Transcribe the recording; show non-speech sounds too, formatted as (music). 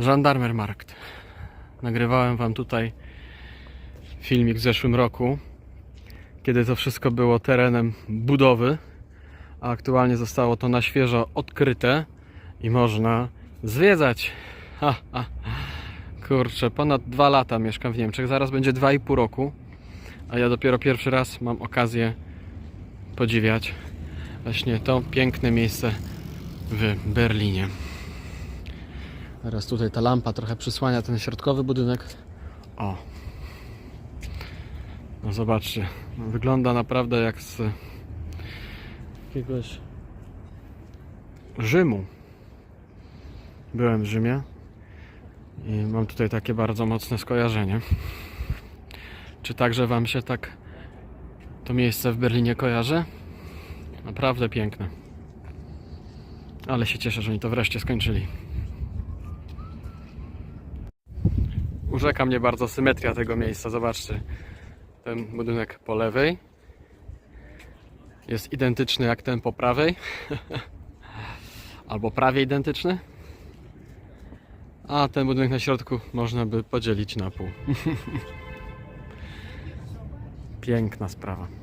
Żandarmermarkt. Nagrywałem wam tutaj filmik w zeszłym roku, kiedy to wszystko było terenem budowy, a aktualnie zostało to na świeżo odkryte i można zwiedzać. Ha, ha. Kurczę, ponad dwa lata mieszkam w Niemczech, zaraz będzie dwa i pół roku, a ja dopiero pierwszy raz mam okazję podziwiać właśnie to piękne miejsce w Berlinie. Teraz tutaj ta lampa trochę przysłania ten środkowy budynek. O. No zobaczcie, wygląda naprawdę jak z jakiegoś Rzymu. Byłem w Rzymie i mam tutaj takie bardzo mocne skojarzenie. Czy także Wam się tak to miejsce w Berlinie kojarzy? Naprawdę piękne. Ale się cieszę, że oni to wreszcie skończyli. Urzeka mnie bardzo symetria tego miejsca. Zobaczcie. Ten budynek po lewej jest identyczny jak ten po prawej. (laughs) Albo prawie identyczny. A ten budynek na środku można by podzielić na pół. (laughs) Piękna sprawa.